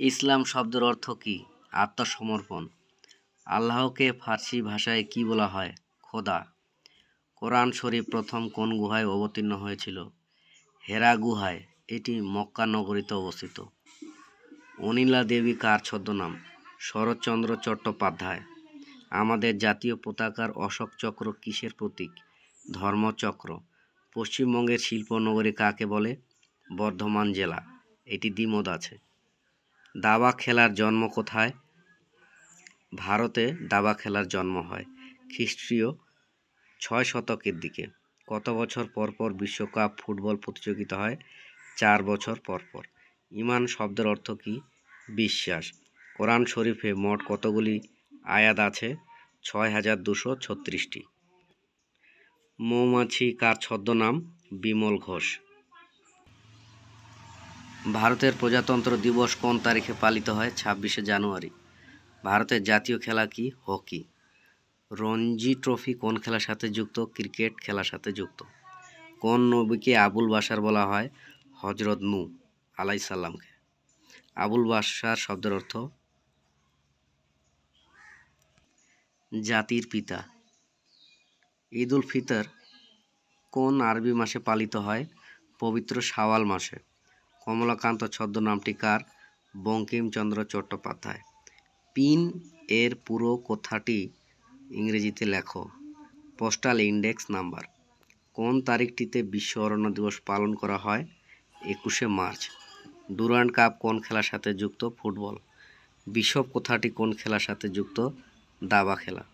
ইসলাম শব্দের অর্থ কী? আত্মসমর্পণ। আল্লাহকে ফার্সি ভাষায় কি বলা হয়? খোদা। কোরআন শরীফ প্রথম কোন গুহায় অবতীর্ণ হয়েছিল? হেরা গুহায়। এটি মক্কা নগরীতে অবস্থিত। অনিলা দেবী কার ছদ্মনাম? শরৎচন্দ্র চট্টোপাধ্যায়। আমাদের জাতীয় পতাকার অশোক চক্র কিসের প্রতীক? ধর্মচক্র। পশ্চিমবঙ্গের শিল্পনগরী কাকে বলে? বর্ধমান জেলা। এটি দ্বিমত আছে। দাবা খেলার জন্ম কোথায়? ভারতে দাবা খেলার জন্ম হয় খ্রিস্টীয় ছয় শতকের দিকে। কত বছর পর পর বিশ্বকাপ ফুটবল প্রতিযোগিতা হয়? চার বছর পর পর ইমান শব্দের অর্থ কী? বিশ্বাস। কোরআন শরীফে মোট কতগুলি আয়াত আছে? ছয় হাজার দুশো ছত্রিশটি। মৌমাছি কার ছদ্মনাম? বিমল ঘোষ। ভারতের প্রজাতন্ত্র দিবস কোন তারিখে পালিত হয়? ছাব্বিশে জানুয়ারি। ভারতের জাতীয় খেলা কি? হকি। রঞ্জি ট্রফি কোন খেলার সাথে যুক্ত? ক্রিকেট খেলার সাথে যুক্ত। কোন নবীকে আবুল বাসার বলা হয়? হজরত নু আলাই সাল্লামকে আবুল বাসার শব্দের অর্থ জাতির পিতা। ঈদ উল ফিতর কোন আরবি মাসে পালিত হয়? পবিত্র শাওয়াল মাসে। কমলাকান্ত ছদ্মনামটি কার? বঙ্কিমচন্দ্র চট্টোপাধ্যায়। পিন এর পুরো কথাটি ইংরেজিতে লেখো। Postal index number. কোন তারিখটিতে বিশ্ব অরণ্য দিবস পালন করা হয়? একুশে মার্চ। ডুরান্ড কাপ কোন খেলার সাথে যুক্ত? ফুটবল। বিশপ কথাটি কোন খেলার সাথে যুক্ত? দাবা খেলা।